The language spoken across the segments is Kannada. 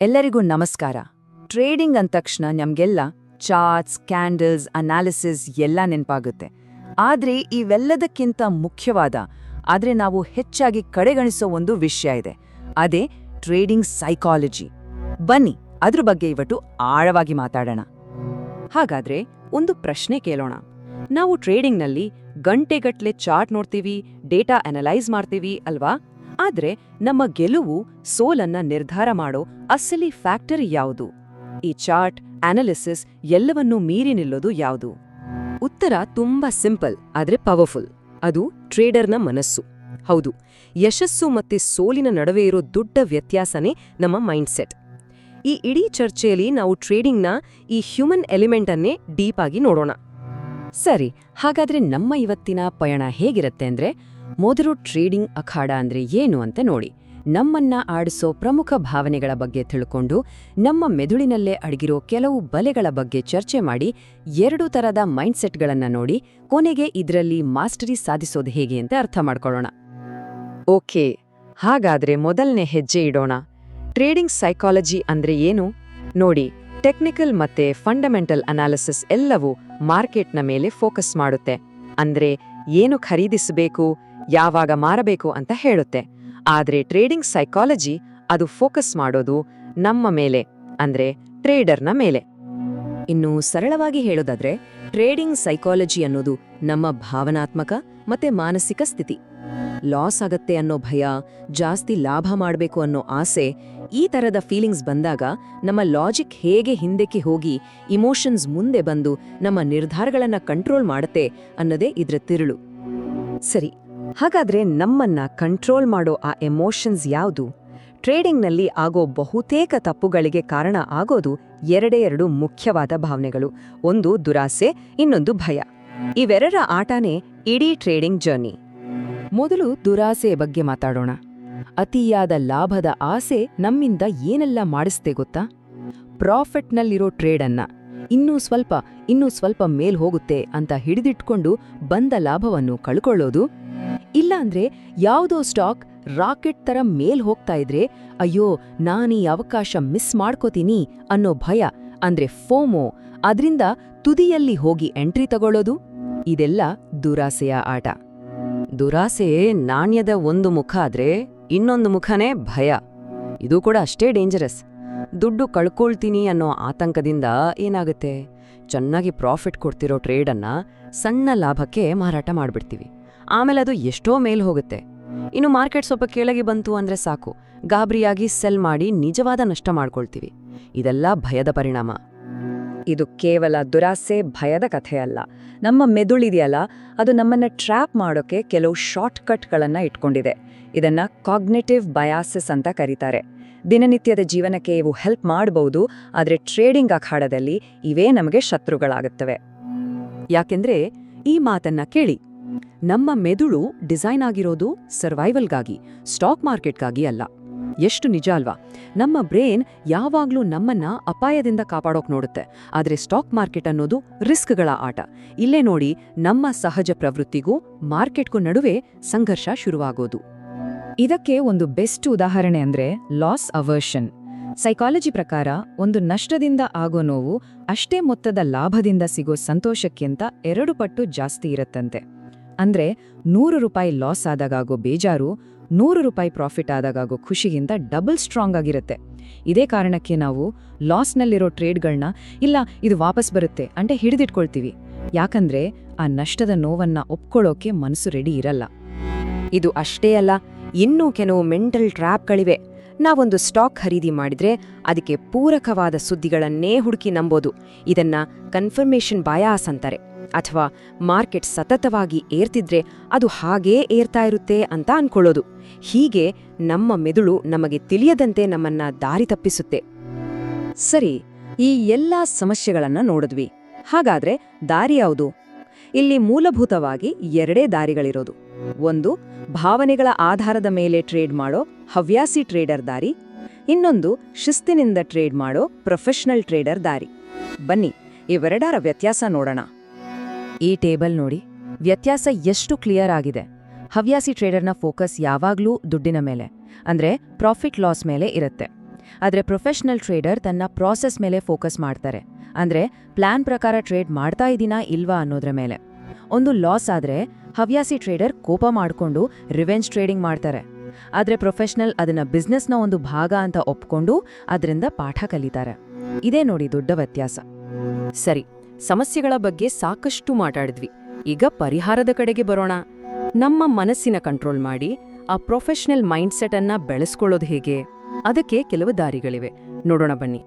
ಎಲ್ಲರಿಗೂ ನಮಸ್ಕಾರ. ಟ್ರೇಡಿಂಗ್ ಅಂದ ತಕ್ಷಣ ನಮಗೆಲ್ಲ ಚಾರ್ಟ್ಸ್, ಕ್ಯಾಂಡಲ್ಸ್, ಅನಾಲಿಸಿಸ್ ಎಲ್ಲ ನೆನಪಾಗುತ್ತೆ. ಆದ್ರೆ ಇವೆಲ್ಲದಕ್ಕಿಂತ ಮುಖ್ಯವಾದ, ಆದ್ರೆ ನಾವು ಹೆಚ್ಚಾಗಿ ಕಡೆಗಣಿಸೋ ಒಂದು ವಿಷಯ ಇದೆ. ಅದೇ ಟ್ರೇಡಿಂಗ್ ಸೈಕಾಲಜಿ. ಬನ್ನಿ, ಅದ್ರ ಬಗ್ಗೆ ಇವತ್ತು ಆಳವಾಗಿ ಮಾತಾಡೋಣ. ಹಾಗಾದ್ರೆ ಒಂದು ಪ್ರಶ್ನೆ ಕೇಳೋಣ. ನಾವು ಟ್ರೇಡಿಂಗ್ನಲ್ಲಿ ಗಂಟೆಗಟ್ಲೆ ಚಾರ್ಟ್ ನೋಡ್ತೀವಿ, ಡೇಟಾ ಅನಲೈಸ್ ಮಾಡ್ತೀವಿ ಅಲ್ವಾ? ಆದ್ರೆ ನಮ್ಮ ಗೆಲುವು ಸೋಲನ್ನ ನಿರ್ಧಾರ ಮಾಡೋ ಅಸಲಿ ಫ್ಯಾಕ್ಟರ್ ಯಾವುದು? ಈ ಚಾರ್ಟ್, ಅನಾಲಿಸಿಸ್ ಎಲ್ಲವನ್ನೂ ಮೀರಿ ನಿಲ್ಲೋದು ಯಾವುದು? ಉತ್ತರ ತುಂಬಾ ಸಿಂಪಲ್, ಆದ್ರೆ ಪವರ್ಫುಲ್. ಅದು ಟ್ರೇಡರ್ನ ಮನಸ್ಸು. ಹೌದು, ಯಶಸ್ಸು ಮತ್ತೆ ಸೋಲಿನ ನಡುವೆ ಇರೋ ದೊಡ್ಡ ವ್ಯತ್ಯಾಸನೇ ನಮ್ಮ ಮೈಂಡ್ಸೆಟ್. ಈ ಇಡೀ ಚರ್ಚೆಯಲ್ಲಿ ನಾವು ಟ್ರೇಡಿಂಗ್ನ ಈ ಹ್ಯೂಮನ್ ಎಲಿಮೆಂಟನ್ನೇ ಡೀಪ್ ಆಗಿ ನೋಡೋಣ. ಸರಿ, ಹಾಗಾದ್ರೆ ನಮ್ಮ ಇವತ್ತಿನ ಪಯಣ ಹೇಗಿರುತ್ತೆ ಅಂದ್ರೆ ಮೊದಲು ಟ್ರೇಡಿಂಗ್ ಅಖಾಡ ಅಂದ್ರೆ ಏನು ಅಂತ ನೋಡಿ. ನಮ್ಮನ್ನ ಆಡಿಸೋ ಪ್ರಮುಖ ಭಾವನೆಗಳ ಬಗ್ಗೆ ತಿಳ್ಕೊಂಡು, ನಮ್ಮ ಮೆದುಳಿನಲ್ಲೇ ಅಡಗಿರೋ ಕೆಲವು ಬಲೆಗಳ ಬಗ್ಗೆ ಚರ್ಚೆ ಮಾಡಿ, ಎರಡು ತರದ ಮೈಂಡ್ಸೆಟ್ಗಳನ್ನ ನೋಡಿ, ಕೊನೆಗೆ ಇದರಲ್ಲಿ ಮಾಸ್ಟರಿ ಸಾಧಿಸೋದು ಹೇಗೆ ಅಂತ ಅರ್ಥ ಮಾಡ್ಕೊಳ್ಳೋಣ. ಓಕೆ, ಹಾಗಾದ್ರೆ ಮೊದಲನೇ ಹೆಜ್ಜೆ ಇಡೋಣ. ಟ್ರೇಡಿಂಗ್ ಸೈಕಾಲಜಿ ಅಂದ್ರೆ ಏನು? ನೋಡಿ, ಟೆಕ್ನಿಕಲ್ ಮತ್ತೆ ಫಂಡಮೆಂಟಲ್ ಅನಾಲಿಸಿಸ್ ಎಲ್ಲವೂ ಮಾರ್ಕೆಟ್ನ ಮೇಲೆ ಫೋಕಸ್ ಮಾಡುತ್ತೆ. ಅಂದ್ರೆ ಏನು ಖರೀದಿಸಬೇಕು ಯಾವಾಗ ಮಾರಬೇಕು ಅಂತ ಹೇಳುತ್ತೆ. ಆದರೆ ಟ್ರೇಡಿಂಗ್ ಸೈಕಾಲಜಿ ಅದು ಫೋಕಸ್ ಮಾಡೋದು ನಮ್ಮ ಮೇಲೆ, ಅಂದ್ರೆ ಟ್ರೇಡರ್ನ ಮೇಲೆ. ಇನ್ನು ಸರಳವಾಗಿ ಹೇಳೋದಾದ್ರೆ ಟ್ರೇಡಿಂಗ್ ಸೈಕಾಲಜಿ ಅನ್ನೋದು ನಮ್ಮ ಭಾವನಾತ್ಮಕ ಮತ್ತೆ ಮಾನಸಿಕ ಸ್ಥಿತಿ. ಲಾಸ್ ಆಗತ್ತೆ ಅನ್ನೋ ಭಯ, ಜಾಸ್ತಿ ಲಾಭ ಮಾಡಬೇಕು ಅನ್ನೋ ಆಸೆ, ಈ ತರದ ಫೀಲಿಂಗ್ಸ್ ಬಂದಾಗ ನಮ್ಮ ಲಾಜಿಕ್ ಹೇಗೆ ಹಿಂದಕ್ಕೆ ಹೋಗಿ ಇಮೋಷನ್ಸ್ ಮುಂದೆ ಬಂದು ನಮ್ಮ ನಿರ್ಧಾರಗಳನ್ನ ಕಂಟ್ರೋಲ್ ಮಾಡುತ್ತೆ ಅನ್ನೋದೇ ಇದ್ರ ತಿರುಳು. ಸರಿ ಹಾಗಾದ್ರೆ ನಮ್ಮನ್ನ ಕಂಟ್ರೋಲ್ ಮಾಡೋ ಆ ಎಮೋಷನ್ಸ್ ಯಾವುದು? ಟ್ರೇಡಿಂಗ್ನಲ್ಲಿ ಆಗೋ ಬಹುತೇಕ ತಪ್ಪುಗಳಿಗೆ ಕಾರಣ ಆಗೋದು ಎರಡೇ ಎರಡು ಮುಖ್ಯವಾದ ಭಾವನೆಗಳು. ಒಂದು ದುರಾಸೆ, ಇನ್ನೊಂದು ಭಯ. ಇವೆರಡರ ಆಟನೇ ಇಡೀ ಟ್ರೇಡಿಂಗ್ ಜರ್ನಿ ಮೊದಲು ದುರಾಸೆ ಬಗ್ಗೆ ಮಾತಾಡೋಣ. ಅತಿಯಾದ ಲಾಭದ ಆಸೆ ನಮ್ಮಿಂದ ಏನೆಲ್ಲ ಮಾಡಿಸ್ತೆ ಗೊತ್ತಾ? ಪ್ರಾಫಿಟ್ನಲ್ಲಿರೋ ಟ್ರೇಡನ್ನ ಇನ್ನೂ ಸ್ವಲ್ಪ ಇನ್ನೂ ಸ್ವಲ್ಪ ಮೇಲ್ ಹೋಗುತ್ತೆ ಅಂತ ಹಿಡಿದಿಟ್ಕೊಂಡು ಬಂದ ಲಾಭವನ್ನು ಕಳ್ಕೊಳ್ಳೋದು? ಇಲ್ಲಾಂದ್ರೆ ಯಾವುದೋ ಸ್ಟಾಕ್ ರಾಕೆಟ್ ತರ ಮೇಲ್ ಹೋಗ್ತಾ ಇದ್ರೆ, ಅಯ್ಯೋ, ನಾನೀ ಅವಕಾಶ ಮಿಸ್ ಮಾಡ್ಕೋತೀನಿ ಅನ್ನೋ ಭಯ, ಅಂದ್ರೆ ಫೋಮೋ, ಅದ್ರಿಂದ ತುದಿಯಲ್ಲಿ ಹೋಗಿ ಎಂಟ್ರಿ ತಗೊಳ್ಳೋದು? ಇದೆಲ್ಲ ದುರಾಸೆಯ ಆಟ. ದುರಾಸೆ ನಾಣ್ಯದ ಒಂದು ಮುಖ ಆದ್ರೆ ಇನ್ನೊಂದು ಮುಖನೇ ಭಯ. ಇದು ಕೂಡ ಅಷ್ಟೇ ಡೇಂಜರಸ್ ದುಡ್ಡು ಕಳ್ಕೊಳ್ತೀನಿ ಅನ್ನೋ ಆತಂಕದಿಂದ ಏನಾಗುತ್ತೆ? ಚೆನ್ನಾಗಿ ಪ್ರಾಫಿಟ್ ಕೊಡ್ತಿರೋ ಟ್ರೇಡನ್ನ ಸಣ್ಣ ಲಾಭಕ್ಕೆ ಮಾರಾಟ ಮಾಡ್ಬಿಡ್ತೀವಿ. ಆಮೇಲೆ ಅದು ಎಷ್ಟೋ ಮೇಲ್ ಹೋಗುತ್ತೆ. ಇನ್ನು ಮಾರ್ಕೆಟ್ ಸ್ವಲ್ಪ ಕೆಳಗೆ ಬಂತು ಅಂದ್ರೆ ಸಾಕು. ಗಾಬರಿಯಾಗಿ ಸೆಲ್ ಮಾಡಿ ನಿಜವಾದ ನಷ್ಟ ಮಾಡ್ಕೊಳ್ತೀವಿ. ಇದೆಲ್ಲ ಭಯದ ಪರಿಣಾಮ. ಇದು ಕೇವಲ ದುರಾಸೆ, ಭಯದ ಕಥೆ ಅಲ್ಲ. ನಮ್ಮ ಮೆದುಳಿದೆಯಲ್ಲ ಅದು ನಮ್ಮನ್ನ ಟ್ರ್ಯಾಪ್ ಮಾಡೋಕೆ ಕೆಲವು ಶಾರ್ಟ್ ಕಟ್ಗಳನ್ನ ಇಟ್ಕೊಂಡಿದೆ. ಇದನ್ನ ಕಾಗ್ನೆಟಿವ್ ಬಯಾಸಿಸ್ ಅಂತ ಕರೀತಾರೆ. ದಿನನಿತ್ಯದ ಜೀವನಕ್ಕೆ ಇವು ಹೆಲ್ಪ್ ಮಾಡಬಹುದು ಆದರೆ ಟ್ರೇಡಿಂಗ್ ಅಖಾಡದಲ್ಲಿ ಇವೇ ನಮಗೆ ಶತ್ರುಗಳಾಗುತ್ತವೆ. ಯಾಕೆಂದ್ರೆ ಈ ಮಾತನ್ನ ಕೇಳಿ ನಮ್ಮ ಮೆದುಳು ಡಿಸೈನ್ ಆಗಿರೋದು ಸರ್ವೈವಲ್ಗಾಗಿ, ಸ್ಟಾಕ್ ಮಾರ್ಕೆಟ್ಗಾಗಿ ಅಲ್ಲ. ಎಷ್ಟು ನಿಜ ಅಲ್ವಾ? ನಮ್ಮ ಬ್ರೇನ್ ಯಾವಾಗ್ಲೂ ನಮ್ಮನ್ನ ಅಪಾಯದಿಂದ ಕಾಪಾಡೋಕ್ ನೋಡುತ್ತೆ. ಆದರೆ ಸ್ಟಾಕ್ ಮಾರ್ಕೆಟ್ ಅನ್ನೋದು ರಿಸ್ಕ್ಗಳ ಆಟ. ಇಲ್ಲೇ ನೋಡಿ ನಮ್ಮ ಸಹಜ ಪ್ರವೃತ್ತಿಗೂ ಮಾರ್ಕೆಟ್ಗೂ ನಡುವೆ ಸಂಘರ್ಷ ಶುರುವಾಗೋದು. ಇದಕ್ಕೆ ಒಂದು ಬೆಸ್ಟ್ ಉದಾಹರಣೆ ಅಂದ್ರೆ ಲಾಸ್ ಅವರ್ಷನ್. ಸೈಕಾಲಜಿ ಪ್ರಕಾರ ಒಂದು ನಷ್ಟದಿಂದ ಆಗೋ ನೋವು ಅಷ್ಟೇ ಮೊತ್ತದ ಲಾಭದಿಂದ ಸಿಗೋ ಸಂತೋಷಕ್ಕಿಂತ ಎರಡು ಪಟ್ಟು ಜಾಸ್ತಿ ಇರತ್ತಂತೆ. ಅಂದ್ರೆ ನೂರು ರೂಪಾಯಿ ಲಾಸ್ ಆದಾಗಾಗೋ ಬೇಜಾರು, ನೂರು ರೂಪಾಯಿ ಪ್ರಾಫಿಟ್ ಆದಾಗಾಗೋ ಖುಷಿಗಿಂತ ಡಬಲ್ ಸ್ಟ್ರಾಂಗ್ ಆಗಿರುತ್ತೆ. ಇದೇ ಕಾರಣಕ್ಕೆ ನಾವು ಲಾಸ್ನಲ್ಲಿರೋ ಟ್ರೇಡ್ಗಳನ್ನ ಇಲ್ಲ, ಇದು ವಾಪಸ್ ಬರುತ್ತೆ ಅಂತ ಹಿಡಿದಿಟ್ಕೊಳ್ತೀವಿ. ಯಾಕಂದ್ರೆ ಆ ನಷ್ಟದ ನೋವನ್ನ ಒಪ್ಕೊಳ್ಳೋಕೆ ಮನಸ್ಸು ರೆಡಿ ಇರಲ್ಲ. ಇದು ಅಷ್ಟೇ ಅಲ್ಲ, ಇನ್ನೂ ಕೆಲವು ಮೆಂಟಲ್ ಟ್ರ್ಯಾಪ್ಗಳಿವೆ ನಾವೊಂದು ಸ್ಟಾಕ್ ಖರೀದಿ ಮಾಡಿದ್ರೆ ಅದಕ್ಕೆ ಪೂರಕವಾದ ಸುದ್ದಿಗಳನ್ನೇ ಹುಡುಕಿ ನಂಬೋದು. ಇದನ್ನ ಕನ್ಫರ್ಮೇಷನ್ ಬಯಾಸ್ ಅಂತಾರೆ. ಅಥವಾ ಮಾರ್ಕೆಟ್ ಸತತವಾಗಿ ಏರ್ತಿದ್ರೆ ಅದು ಹಾಗೇ ಏರ್ತಾ ಇರುತ್ತೆ ಅಂತ ಅನ್ಕೊಳ್ಳೋದು. ಹೀಗೆ ನಮ್ಮ ಮೆದುಳು ನಮಗೆ ತಿಳಿಯದಂತೆ ನಮ್ಮನ್ನ ದಾರಿ ತಪ್ಪಿಸುತ್ತೆ. ಸರಿ, ಈ ಎಲ್ಲಾ ಸಮಸ್ಯೆಗಳನ್ನ ನೋಡಿದ್ವಿ. ಹಾಗಾದ್ರೆ ದಾರಿ ಯಾವುದು? ಇಲ್ಲಿ ಮೂಲಭೂತವಾಗಿ ಎರಡೇ ದಾರಿಗಳಿರೋದು. ಒಂದು, ಭಾವನೆಗಳ ಆಧಾರದ ಮೇಲೆ ಟ್ರೇಡ್ ಮಾಡೋ ಹವ್ಯಾಸಿ ಟ್ರೇಡರ್ ದಾರಿ. ಇನ್ನೊಂದು, ಶಿಸ್ತಿನಿಂದ ಟ್ರೇಡ್ ಮಾಡೋ ಪ್ರೊಫೆಷನಲ್ ಟ್ರೇಡರ್ ದಾರಿ. ಬನ್ನಿ, ಇವೆರಡರ ವ್ಯತ್ಯಾಸ ನೋಡೋಣ. ಈ ಟೇಬಲ್ ನೋಡಿ. ವ್ಯತ್ಯಾಸ ಎಷ್ಟು ಕ್ಲಿಯರ್ ಆಗಿದೆ? ಹವ್ಯಾಸಿ ಟ್ರೇಡರ್ನ ಫೋಕಸ್ ಯಾವಾಗಲೂ ದುಡ್ಡಿನ ಮೇಲೆ, ಅಂದ್ರೆ ಪ್ರಾಫಿಟ್ ಲಾಸ್ ಮೇಲೆ ಇರುತ್ತೆ. ಆದರೆ ಪ್ರೊಫೆಷನಲ್ ಟ್ರೇಡರ್ ತನ್ನ ಪ್ರಾಸೆಸ್ ಮೇಲೆ ಫೋಕಸ್ ಮಾಡ್ತಾರೆ. ಅಂದ್ರೆ ಪ್ಲಾನ್ ಪ್ರಕಾರ ಟ್ರೇಡ್ ಮಾಡ್ತಾ ಇದ್ದೀನಾ ಇಲ್ವಾ ಅನ್ನೋದ್ರ ಮೇಲೆ. ಒಂದು ಲಾಸ್ ಆದ್ರೆ ಹವ್ಯಾಸಿ ಟ್ರೇಡರ್ ಕೋಪ ಮಾಡಿಕೊಂಡು ರಿವೆಂಜ್ ಟ್ರೇಡಿಂಗ್ ಮಾಡ್ತಾರೆ. ಆದರೆ ಪ್ರೊಫೆಷನಲ್ ಅದನ್ನ ಬಿಸ್ನೆಸ್ನ ಒಂದು ಭಾಗ ಅಂತ ಒಪ್ಕೊಂಡು ಅದರಿಂದ ಪಾಠ ಕಲಿತಾರೆ. ಇದೇ ನೋಡಿ ದೊಡ್ಡ ವ್ಯತ್ಯಾಸ. ಸರಿ ಸಮಸ್ಯೆಗಳ ಬಗ್ಗೆ ಸಾಕಷ್ಟು ಮಾತಾಡಿದ್ವಿ. ಈಗ ಪರಿಹಾರದ ಕಡೆಗೆ ಬರೋಣ. ನಮ್ಮ ಮನಸ್ಸಿನ ಕಂಟ್ರೋಲ್ ಮಾಡಿ, ಆ ಪ್ರೊಫೆಷನಲ್ ಮೈಂಡ್ಸೆಟ್ ಅನ್ನ ಬೆಳೆಸ್ಕೊಳ್ಳೋದು ಹೇಗೆ? ಅದಕ್ಕೆ ಕೆಲವು ದಾರಿಗಳಿವೆ. ನೋಡೋಣ ಬನ್ನಿ.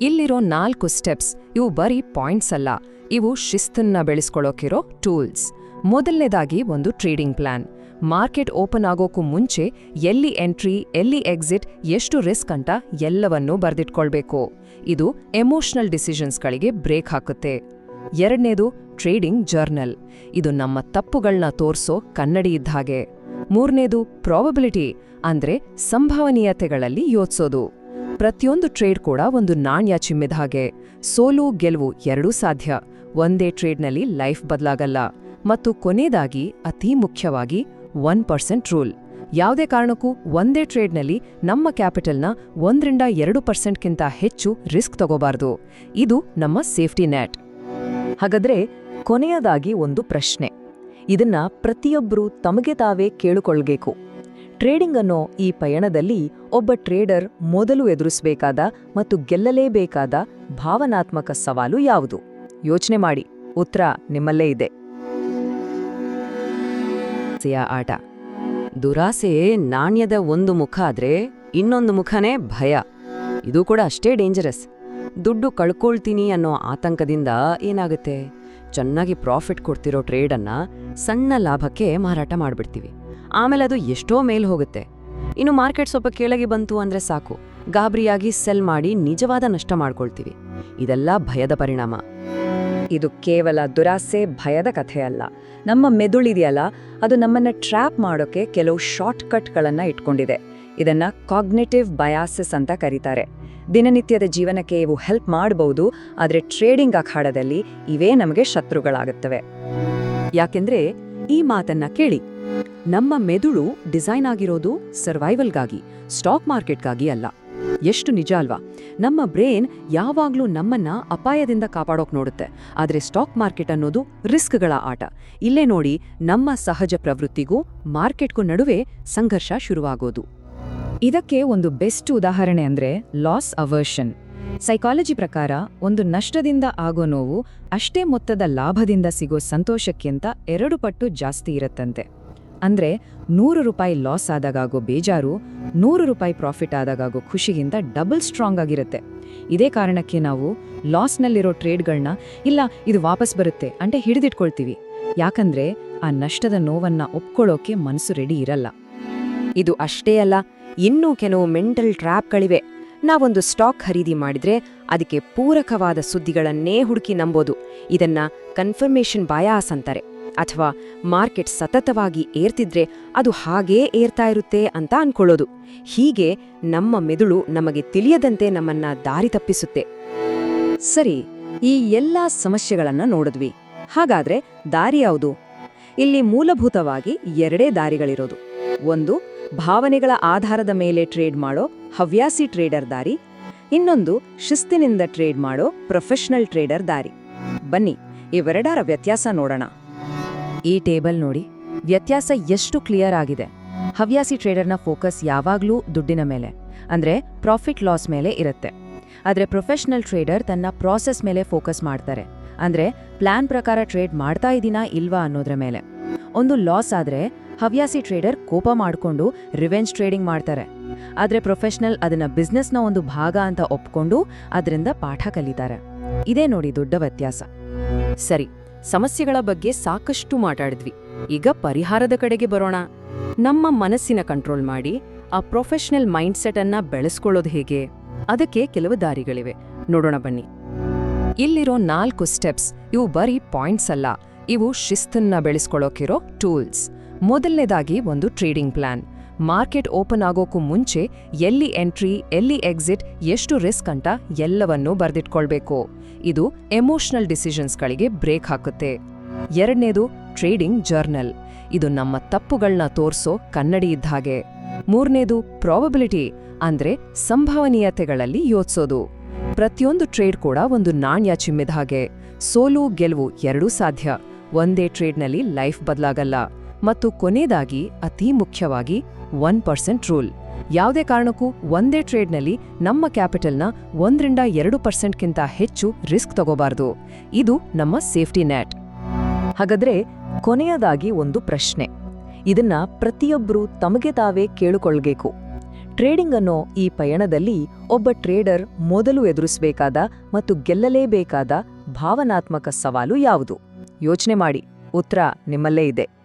ಇಲ್ಲಿರೋ ನಾಲ್ಕು ಸ್ಟೆಪ್ಸ್, ಇವು ಬರೀ ಪಾಯಿಂಟ್ಸ್ ಅಲ್ಲ. ಇವು ಶಿಸ್ತನ್ನ ಬೆಳೆಸ್ಕೊಳ್ಳೋಕಿರೋ ಟೂಲ್ಸ್. ಮೊದಲನೇದಾಗಿ ಒಂದು ಟ್ರೇಡಿಂಗ್ ಪ್ಲಾನ್. ಮಾರ್ಕೆಟ್ ಓಪನ್ ಆಗೋಕ್ಕೂ ಮುಂಚೆ ಎಲ್ಲಿ ಎಂಟ್ರಿ, ಎಲ್ಲಿ ಎಕ್ಸಿಟ್, ಎಷ್ಟು ರಿಸ್ಕ್ ಅಂತ ಎಲ್ಲವನ್ನೂ ಬರೆದಿಟ್ಕೊಳ್ಬೇಕು. ಇದು ಎಮೋಷನಲ್ ಡಿಸಿಷನ್ಸ್ಗಳಿಗೆ ಬ್ರೇಕ್ ಹಾಕುತ್ತೆ. ಎರಡನೇದು ಟ್ರೇಡಿಂಗ್ ಜರ್ನಲ್ ಇದು ನಮ್ಮ ತಪ್ಪುಗಳನ್ನ ತೋರ್ಸೋ ಕನ್ನಡಿ ಇದ್ದ ಹಾಗೆ. ಮೂರನೇದು ಪ್ರಾಬಬಿಲಿಟಿ ಅಂದ್ರೆ ಸಂಭವನೀಯತೆಗಳಲ್ಲಿ ಯೋಚಿಸೋದು. ಪ್ರತಿಯೊಂದು ಟ್ರೇಡ್ ಕೂಡ ಒಂದು ನಾಣ್ಯ ಚಿಮ್ಮಿದ ಹಾಗೆ. ಸೋಲು, ಗೆಲುವು ಎರಡೂ ಸಾಧ್ಯ. ಒಂದೇ ಟ್ರೇಡ್ನಲ್ಲಿ ಲೈಫ್ ಬದಲಾಗಲ್ಲ. ಮತ್ತು ಕೊನೆಯದಾಗಿ ಅತಿ ಮುಖ್ಯವಾಗಿ ಒನ್ ಪರ್ಸೆಂಟ್ ರೂಲ್ ಯಾವುದೇ ಕಾರಣಕ್ಕೂ ಒಂದೇ ಟ್ರೇಡ್ನಲ್ಲಿ ನಮ್ಮ ಕ್ಯಾಪಿಟಲ್ನ ಒಂದರಿಂದ ಎರಡು ಪರ್ಸೆಂಟ್ಗಿಂತ ಹೆಚ್ಚು ರಿಸ್ಕ್ ತಗೋಬಾರ್ದು. ಇದು ನಮ್ಮ ಸೇಫ್ಟಿ ನ್ಯಾಟ್. ಹಾಗಾದ್ರೆ ಕೊನೆಯದಾಗಿ ಒಂದು ಪ್ರಶ್ನೆ. ಇದನ್ನ ಪ್ರತಿಯೊಬ್ಬರೂ ತಮಗೆ ತಾವೇ ಕೇಳಿಕೊಳ್ಬೇಕು. ಟ್ರೇಡಿಂಗ್ ಅನ್ನೋ ಈ ಪಯಣದಲ್ಲಿ ಒಬ್ಬ ಟ್ರೇಡರ್ ಮೊದಲು ಎದುರಿಸಬೇಕಾದ ಮತ್ತು ಗೆಲ್ಲಲೇಬೇಕಾದ ಭಾವನಾತ್ಮಕ ಸವಾಲು ಯಾವುದು? ಯೋಚನೆ ಮಾಡಿ. ಉತ್ತರ ನಿಮ್ಮಲ್ಲೇ ಇದೆ. ಆಟ. ದುರಾಸೆ ನಾಣ್ಯದ ಒಂದು ಮುಖ ಆದ್ರೆ ಇನ್ನೊಂದು ಮುಖನೇ ಭಯ. ಇದು ಕೂಡ ಅಷ್ಟೇ ಡೇಂಜರಸ್ ದುಡ್ಡು ಕಳ್ಕೊಳ್ತೀನಿ ಅನ್ನೋ ಆತಂಕದಿಂದ ಏನಾಗುತ್ತೆ? ಚೆನ್ನಾಗಿ ಪ್ರಾಫಿಟ್ ಕೊಡ್ತಿರೋ ಟ್ರೇಡನ್ನ ಸಣ್ಣ ಲಾಭಕ್ಕೆ ಮಾರಾಟ ಮಾಡಿಬಿಡ್ತೀವಿ. ಆಮೇಲೆ ಅದು ಎಷ್ಟೋ ಮೇಲ್ ಹೋಗುತ್ತೆ. ಇನ್ನು ಮಾರ್ಕೆಟ್ ಸ್ವಲ್ಪ ಕೆಳಗೆ ಬಂತು ಅಂದ್ರೆ ಸಾಕು. ಗಾಬರಿಯಾಗಿ ಸೆಲ್ ಮಾಡಿ ನಿಜವಾದ ನಷ್ಟ ಮಾಡ್ಕೊಳ್ತೀವಿ. ಇದೆಲ್ಲ ಭಯದ ಪರಿಣಾಮ. ಇದು ಕೇವಲ ದುರಾಸೆ, ಭಯದ ಕಥೆ ಅಲ್ಲ. ನಮ್ಮ ಮೆದುಳಿದೆಯಲ್ಲ ಅದು ನಮ್ಮನ್ನ ಟ್ರ್ಯಾಪ್ ಮಾಡೋಕೆ ಕೆಲವು ಶಾರ್ಟ್ ಕಟ್ಗಳನ್ನು ಇಟ್ಕೊಂಡಿದೆ. ಇದನ್ನ ಕಾಗ್ನೆಟಿವ್ ಬಯಾಸಿಸ್ ಅಂತ ಕರೀತಾರೆ. ದಿನನಿತ್ಯದ ಜೀವನಕ್ಕೆ ಇವು ಹೆಲ್ಪ್ ಮಾಡಬಹುದು ಆದರೆ ಟ್ರೇಡಿಂಗ್ ಅಖಾಡದಲ್ಲಿ ಇವೇ ನಮಗೆ ಶತ್ರುಗಳಾಗುತ್ತವೆ. ಯಾಕೆಂದ್ರೆ ಈ ಮಾತನ್ನ ಕೇಳಿ, ನಮ್ಮ ಮೆದುಳು ಡಿಸೈನ್ ಆಗಿರೋದು ಸರ್ವೈವಲ್ಗಾಗಿ, ಸ್ಟಾಕ್ ಮಾರ್ಕೆಟ್ಗಾಗಿ ಅಲ್ಲ. ಎಷ್ಟು ನಿಜ ಅಲ್ವಾ? ನಮ್ಮ ಬ್ರೇನ್ ಯಾವಾಗಲೂ ನಮ್ಮನ್ನ ಅಪಾಯದಿಂದ ಕಾಪಾಡೋಕ್ ನೋಡುತ್ತೆ. ಆದರೆ ಸ್ಟಾಕ್ ಮಾರ್ಕೆಟ್ ಅನ್ನೋದು ರಿಸ್ಕ್ಗಳ ಆಟ. ಇಲ್ಲೇ ನೋಡಿ ನಮ್ಮ ಸಹಜ ಪ್ರವೃತ್ತಿಗೂ ಮಾರ್ಕೆಟ್ಗೂ ನಡುವೆ ಸಂಘರ್ಷ ಶುರುವಾಗೋದು. ಇದಕ್ಕೆ ಒಂದು ಬೆಸ್ಟ್ ಉದಾಹರಣೆ ಅಂದ್ರೆ ಲಾಸ್ ಅವರ್ಷನ್. ಸೈಕಾಲಜಿ ಪ್ರಕಾರ ಒಂದು ನಷ್ಟದಿಂದ ಆಗೋ ನೋವು ಅಷ್ಟೇ ಮೊತ್ತದ ಲಾಭದಿಂದ ಸಿಗೋ ಸಂತೋಷಕ್ಕಿಂತ ಎರಡು ಪಟ್ಟು ಜಾಸ್ತಿ ಇರುತ್ತಂತೆ. ಅಂದ್ರೆ ನೂರು ರೂಪಾಯಿ ಲಾಸ್ ಆದಾಗಾಗೋ ಬೇಜಾರು, ನೂರು ರೂಪಾಯಿ ಪ್ರಾಫಿಟ್ ಆದಾಗಾಗೋ ಖುಷಿಗಿಂತ ಡಬಲ್ ಸ್ಟ್ರಾಂಗ್ ಆಗಿರುತ್ತೆ. ಇದೇ ಕಾರಣಕ್ಕೆ ನಾವು ಲಾಸ್ನಲ್ಲಿರೋ ಟ್ರೇಡ್ಗಳನ್ನ ಇಲ್ಲ, ಇದು ವಾಪಸ್ ಬರುತ್ತೆ ಅಂತ ಹಿಡಿದಿಟ್ಕೊಳ್ತೀವಿ. ಯಾಕಂದ್ರೆ ಆ ನಷ್ಟದ ನೋವನ್ನ ಒಪ್ಕೊಳ್ಳೋಕೆ ಮನಸ್ಸು ರೆಡಿ ಇರಲ್ಲ. ಇದು ಅಷ್ಟೇ ಅಲ್ಲ, ಇನ್ನೂ ಕೆಲವು ಮೆಂಟಲ್ ಟ್ರ್ಯಾಪ್ಗಳಿವೆ ನಾವೊಂದು ಸ್ಟಾಕ್ ಖರೀದಿ ಮಾಡಿದ್ರೆ ಅದಕ್ಕೆ ಪೂರಕವಾದ ಸುದ್ದಿಗಳನ್ನೇ ಹುಡುಕಿ ನಂಬೋದು. ಇದನ್ನ ಕನ್ಫರ್ಮೇಷನ್ ಬಯಾಸ್ ಅಂತಾರೆ. ಅಥವಾ ಮಾರ್ಕೆಟ್ ಸತತವಾಗಿ ಏರ್ತಿದ್ರೆ ಅದು ಹಾಗೇ ಏರ್ತಾ ಇರುತ್ತೆ ಅಂತ ಅನ್ಕೊಳ್ಳೋದು. ಹೀಗೆ ನಮ್ಮ ಮೆದುಳು ನಮಗೆ ತಿಳಿಯದಂತೆ ನಮ್ಮನ್ನ ದಾರಿ ತಪ್ಪಿಸುತ್ತೆ. ಸರಿ, ಈ ಎಲ್ಲಾ ಸಮಸ್ಯೆಗಳನ್ನ ನೋಡಿದ್ವಿ. ಹಾಗಾದ್ರೆ ದಾರಿ ಯಾವುದು? ಇಲ್ಲಿ ಮೂಲಭೂತವಾಗಿ ಎರಡೇ ದಾರಿಗಳಿರೋದು. ಒಂದು, ಭಾವನೆಗಳ ಆಧಾರದ ಮೇಲೆ ಟ್ರೇಡ್ ಮಾಡೋ ಹವ್ಯಾಸಿ ಟ್ರೇಡರ್ ದಾರಿ. ಇನ್ನೊಂದು, ಶಿಸ್ತಿನಿಂದ ಟ್ರೇಡ್ ಮಾಡೋ ಪ್ರೊಫೆಷನಲ್ ಟ್ರೇಡರ್ ದಾರಿ. ಬನ್ನಿ, ಇವೆರಡರ ವ್ಯತ್ಯಾಸ ನೋಡೋಣ. ಈ ಟೇಬಲ್ ನೋಡಿ. ವ್ಯತ್ಯಾಸ ಎಷ್ಟು ಕ್ಲಿಯರ್ ಆಗಿದೆ? ಹವ್ಯಾಸಿ ಟ್ರೇಡರ್ನ ಫೋಕಸ್ ಯಾವಾಗಲೂ ದುಡ್ಡಿನ ಮೇಲೆ, ಅಂದರೆ ಪ್ರಾಫಿಟ್ ಲಾಸ್ ಮೇಲೆ ಇರುತ್ತೆ. ಆದರೆ ಪ್ರೊಫೆಷನಲ್ ಟ್ರೇಡರ್ ತನ್ನ ಪ್ರಾಸೆಸ್ ಮೇಲೆ ಫೋಕಸ್ ಮಾಡ್ತಾರೆ. ಅಂದರೆ ಪ್ಲಾನ್ ಪ್ರಕಾರ ಟ್ರೇಡ್ ಮಾಡ್ತಾ ಇದ್ದೀನಾ ಇಲ್ವಾ ಅನ್ನೋದ್ರ ಮೇಲೆ. ಒಂದು ಲಾಸ್ ಆದರೆ ಹವ್ಯಾಸಿ ಟ್ರೇಡರ್ ಕೋಪ ಮಾಡಿಕೊಂಡು ರಿವೆಂಜ್ ಟ್ರೇಡಿಂಗ್ ಮಾಡ್ತಾರೆ. ಆದರೆ ಪ್ರೊಫೆಷನಲ್ ಅದನ್ನ ಬಿಸ್ನೆಸ್ನ ಒಂದು ಭಾಗ ಅಂತ ಒಪ್ಕೊಂಡು ಅದರಿಂದ ಪಾಠ ಕಲಿತಾರೆ. ಇದೇ ನೋಡಿ ದೊಡ್ಡ ವ್ಯತ್ಯಾಸ. ಸರಿ. ಸಮಸ್ಯೆಗಳ ಬಗ್ಗೆ ಸಾಕಷ್ಟು ಮಾತಾಡಿದ್ವಿ. ಈಗ ಪರಿಹಾರದ ಕಡೆಗೆ ಬರೋಣ. ನಮ್ಮ ಮನಸ್ಸಿನ ಕಂಟ್ರೋಲ್ ಮಾಡಿ, ಆ ಪ್ರೊಫೆಷನಲ್ ಮೈಂಡ್ಸೆಟ್ ಅನ್ನ ಬೆಳೆಸ್ಕೊಳ್ಳೋದು ಹೇಗೆ? ಅದಕ್ಕೆ ಕೆಲವು ದಾರಿಗಳಿವೆ. ನೋಡೋಣ ಬನ್ನಿ. ಇಲ್ಲಿರೋ ನಾಲ್ಕು ಸ್ಟೆಪ್ಸ್ ಇವು ಬರೀ ಪಾಯಿಂಟ್ಸ್ ಅಲ್ಲ. ಇವು ಶಿಸ್ತನ್ನ ಬೆಳೆಸ್ಕೊಳ್ಳೋಕಿರೋ ಟೂಲ್ಸ್ ಮೊದಲನೇದಾಗಿ ಒಂದು ಟ್ರೇಡಿಂಗ್ ಪ್ಲಾನ್ ಮಾರ್ಕೆಟ್ ಓಪನ್ ಆಗೋಕ್ಕೂ ಮುಂಚೆ ಎಲ್ಲಿ ಎಂಟ್ರಿ, ಎಲ್ಲಿ ಎಕ್ಸಿಟ್, ಎಷ್ಟು ರಿಸ್ಕ್ ಅಂತ ಎಲ್ಲವನ್ನೂ ಬರೆದಿಟ್ಕೊಳ್ಬೇಕು. ಇದು ಎಮೋಷನಲ್ ಡಿಸಿಷನ್ಸ್ಗಳಿಗೆ ಬ್ರೇಕ್ ಹಾಕುತ್ತೆ. ಎರಡನೇದು, ಟ್ರೇಡಿಂಗ್ ಜರ್ನಲ್. ಇದು ನಮ್ಮ ತಪ್ಪುಗಳನ್ನ ತೋರ್ಸೋ ಕನ್ನಡಿ ಇದ್ದ ಹಾಗೆ. ಮೂರನೇದು, ಪ್ರಾಬಬಿಲಿಟಿ, ಅಂದ್ರೆ ಸಂಭವನೀಯತೆಗಳಲ್ಲಿ ಯೋಚಿಸೋದು. ಪ್ರತಿಯೊಂದು ಟ್ರೇಡ್ ಕೂಡ ಒಂದು ನಾಣ್ಯ ಚಿಮ್ಮಿದ ಹಾಗೆ. ಸೋಲು, ಗೆಲುವು ಎರಡೂ ಸಾಧ್ಯ. ಒಂದೇ ಟ್ರೇಡ್ನಲ್ಲಿ ಲೈಫ್ ಬದಲಾಗಲ್ಲ. ಮತ್ತು ಕೊನೆಯದಾಗಿ, ಅತಿ ಮುಖ್ಯವಾಗಿ, ಒನ್ ಪರ್ಸೆಂಟ್ ರೂಲ್. ಯಾವುದೇ ಕಾರಣಕ್ಕೂ ಒಂದೇ ಟ್ರೇಡ್ನಲ್ಲಿ ನಮ್ಮ ಕ್ಯಾಪಿಟಲ್ನ ಒಂದರಿಂದ ಎರಡು ಪರ್ಸೆಂಟ್ಗಿಂತ ಹೆಚ್ಚು ರಿಸ್ಕ್ ತಗೋಬಾರ್ದು. ಇದು ನಮ್ಮ ಸೇಫ್ಟಿ ನೆಟ್ ಹಾಗಾದ್ರೆ, ಕೊನೆಯದಾಗಿ ಒಂದು ಪ್ರಶ್ನೆ. ಇದನ್ನ ಪ್ರತಿಯೊಬ್ಬರೂ ತಮಗೆ ತಾವೇ ಕೇಳಿಕೊಳ್ಬೇಕು. ಟ್ರೇಡಿಂಗ್ ಅನ್ನೋ ಈ ಪಯಣದಲ್ಲಿ ಒಬ್ಬ ಟ್ರೇಡರ್ ಮೊದಲು ಎದುರಿಸಬೇಕಾದ ಮತ್ತು ಗೆಲ್ಲಲೇಬೇಕಾದ ಭಾವನಾತ್ಮಕ ಸವಾಲು ಯಾವುದು? ಯೋಚನೆ ಮಾಡಿ. ಉತ್ತರ ನಿಮ್ಮಲ್ಲೇ ಇದೆ.